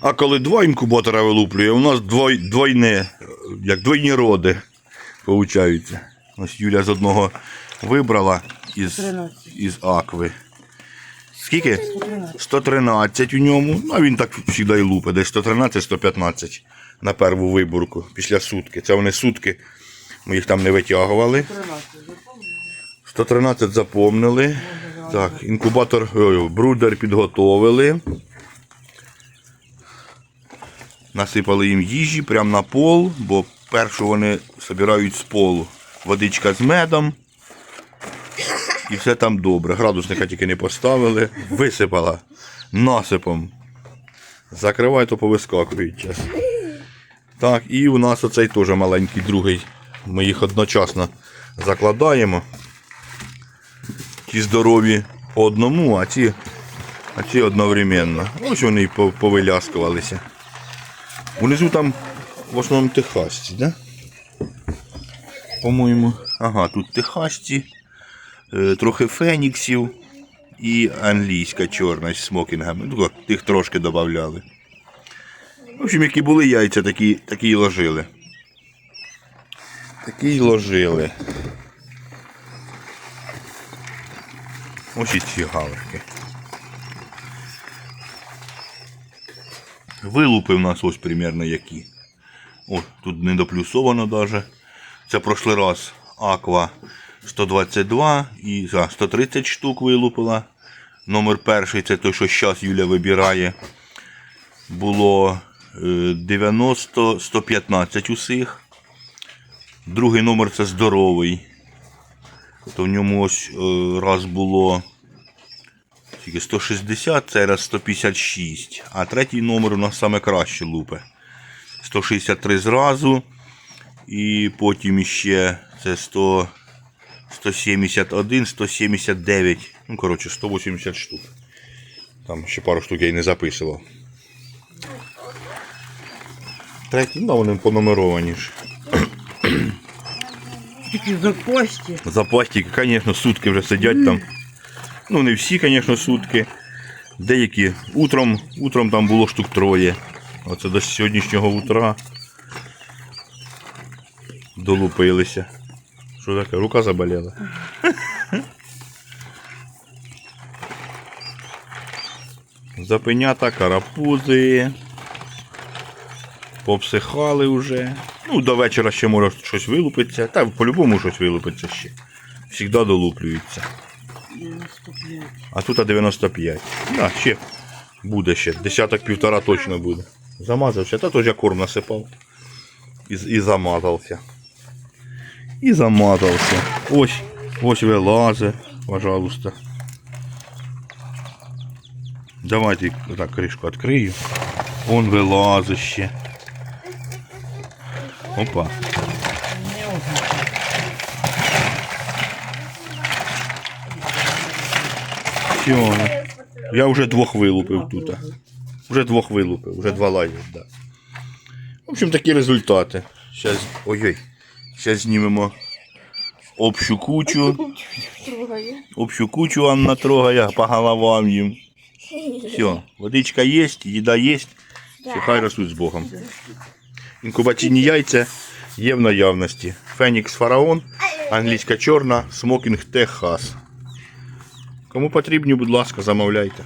А коли два інкубатора вилуплює, у нас двой, двойне, як двойні роди получаються. Ось Юля з одного вибрала із, із акви. Скільки? 113 у ньому. Ну, а він так завжди і лупить, десь 113-115 на перву виборку після сутки. Це вони сутки. Ми їх там не витягували. 13. 113 запомнили. Так, інкубатор, брудер підготовили. Насипали їм їжі прямо на пол, бо першу вони збирають з полу. Водичка з медом. І все там добре. Градусника тільки не поставили. Висипала насипом. Закривай, то повискакують час. Так, і у нас оцей теж маленький другий. Ми їх одночасно закладаємо. Ті здорові по одному, а ці, а ці одновременно. Ось вони і повиляскувалися. Унизу там в основному техасці, да? По-моєму. Ага, тут техасці, е, трохи феніксів і англійська чорна з смокінгами. Ну, тих трошки додавали. В общем, які були яйця, такі, такі й ложили. Такі й ложили. Ось і ці галочки. Вилупи в нас ось примерно які. О, тут не доплюсовано даже. Це прошлий раз Аква 122 і за 130 штук вилупила. Номер перший це той, що зараз Юля вибирає. Було е, 90-115 усіх. Другий номер це здоровий. То в ньому ось е, раз було тільки 160, цей раз 156. А третій номер у нас саме краще лупе. 163 зразу. І потім іще це 100, 171, 179. Ну, коротше, 180 штук. Там ще пару штук я й не записував. Третій, ну вони понумеровані ж. Такі за кості. Запастики, звісно, сутки вже сидять там. Ну, не всі, звісно, сутки. Деякі утром, утром там було штук троє. Оце до сьогоднішнього утра долупилися. Що таке? Рука заболіла. Запенята, карапузи. Попсихали вже. Ну, до вечора ще може щось вилупиться. Та по-любому щось вилупиться ще. Всігда долуплюється. 95. А тут 95. Да, ще буде ще. Десяток півтора точно буде. Замазався. Та теж я корм насипав. І, і замазався. І замазався. Ось, ось вилазе, пожалуйста. Давайте так кришку відкрию. Он вилазить ще. Опа. Все. Я вже двох вилупив тут. Вже двох вилупив, вже два лайвів, да. В общем, такі результати. Зараз. Ой-ой. Зараз знімемо общу кучу. Общу кучу Анна трогає, по головам їм. Все, водичка є, їда є. Все, хай ростуть з Богом. Інкубаційні яйця є в наявності. Фенікс фараон, англійська чорна, смокінг Техас. Кому потрібні, будь ласка, замовляйте.